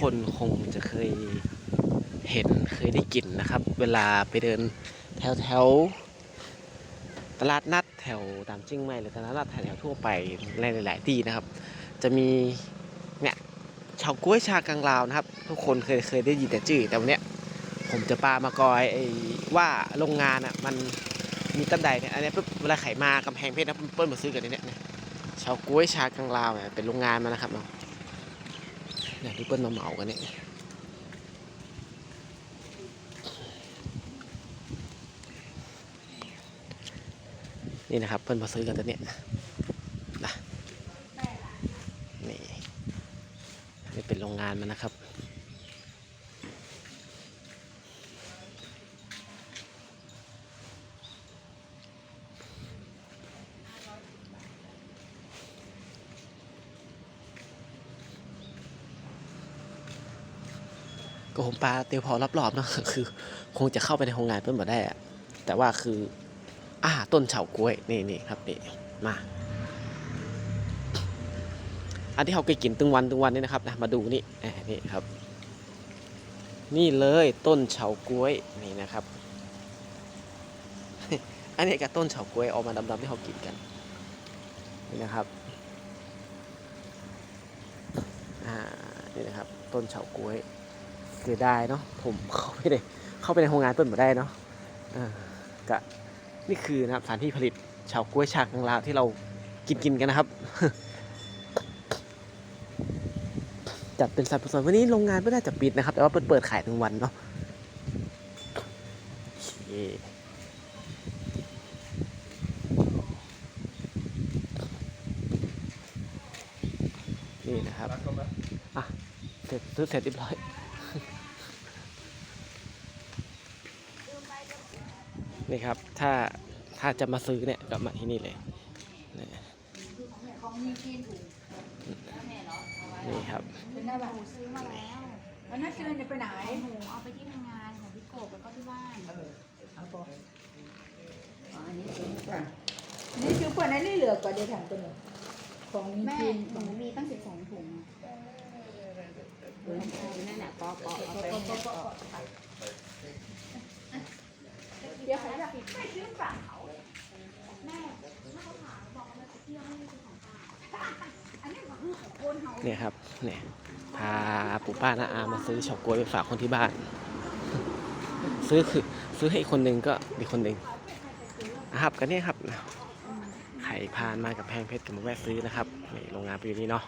คนคงจะเคยเห็นเคยได้กลิ่นนะครับ เวลาไปเดินแถวแถวตลาดนัดแถวตามเชียงใหม่หรือตลาดนัดแถวทั่วไปในหลาย ๆ ที่นะครับ จะมีเนี่ยชาวกล้วยชากังลาวนะครับ ทุกคนเคยเคยได้ยินแต่ชื่อแต่วันเนี้ยผมจะปามากอยไอ้ว่าโรงงานอะมันมีตั้งใดเนี่ยอันนี้ปุ๊บเวลาไขมากำแพงเพชรนะเปิ้ลมาซื้อกันเนี่ยเนี่ยชาวกล้วยชากังลาวเนี่ยเป็นโรงงานมานะครับเนาะ เนี่ยที่เปิ้ลมาเหมากันเนี่ยนี่นะครับเปิ้ลมาซื้อกันตัวเนี้ยนะนี่นี่เป็นโรงงานมันนะครับ ก็ผมปลาเตียวพอรอบๆเนะคือ คงจะเข้าไปในโรงงานเพิ่มมาได้อะแต่ว่าคืออ่าต้นเฉาก๊วยนี่นี่ครับนี่มาอันที่เขาเคยกินตึงวันตึงวันนี่นะครับนะมาดูนี่นี่ครับ นี่เลยต้นเฉาก๊วยนี่นะครับ อันนี้กับต้นเฉาก๊วยออกมาดำๆที่เขากินกันนี่นะครับอ่านี่นะครับ ต้นเฉาก๊วย สียดายเนาะผมเข้าไปได้เข้าไปในโรงงานเปิดมาได้เนาะกะนี่คือนะครับสถานที่ผลิตเฉาก๊วยชากังลาวที่เรากินกินกันนะครับ จัดเป็นสัดส่วนวันนี้โรงงานไม่ได้จะปิดนะครับ แต่ว่าเปิดเปิดขายทั้งวันเนาะนี่นะครับ อะ เสร็จซื้อเสร็จเรียบร้อย นี่ครับ ถ้าถ้าจะมาซื้อเนี่ยก็มาที่นี่เลยนี่ของมีกินถูกแม่เหรอเอาไว้นี่ครับเป็นได้แบบหนูซื้อมาแล้ววันนั้นซื้อเนี่ยไปไหนหนูเอาไปที่ทำงานของพี่โกบแล้วก็ที่บ้านเออเอาปออ๋ออันนี้ซื้อก่อนอันนี้ซื้อก่อนอันนี้เหลือกว่าเดี๋ยวถามตัวหนึ่งของมีแม่กินหนูมีตั้งสิบสองถุงเออนั่นแหละปอปอเอาไปปอให้ปอปปออ เดี๋ยวเขาจะไม่ซื้อเปล่าแม่ถ้าเขาถามบอกว่าเราจะเที่ยวไม่ได้ซื้อของฝาอันนี้ของของคนเขาเนี่ยครับเนี่ยพาปู่ป้าน้าอามาซื้อเฉาก๊วยไปฝากคนที่บ้าน ซื้อคือซื้อให้คนหนึ่งก็มีคนหนึ่งนะครับก็เนี่ยครับไข่พานมากับแพงเพชรกับมาแวะซื้อนะครับนี่โรงงานไปอยู่นี่เนาะ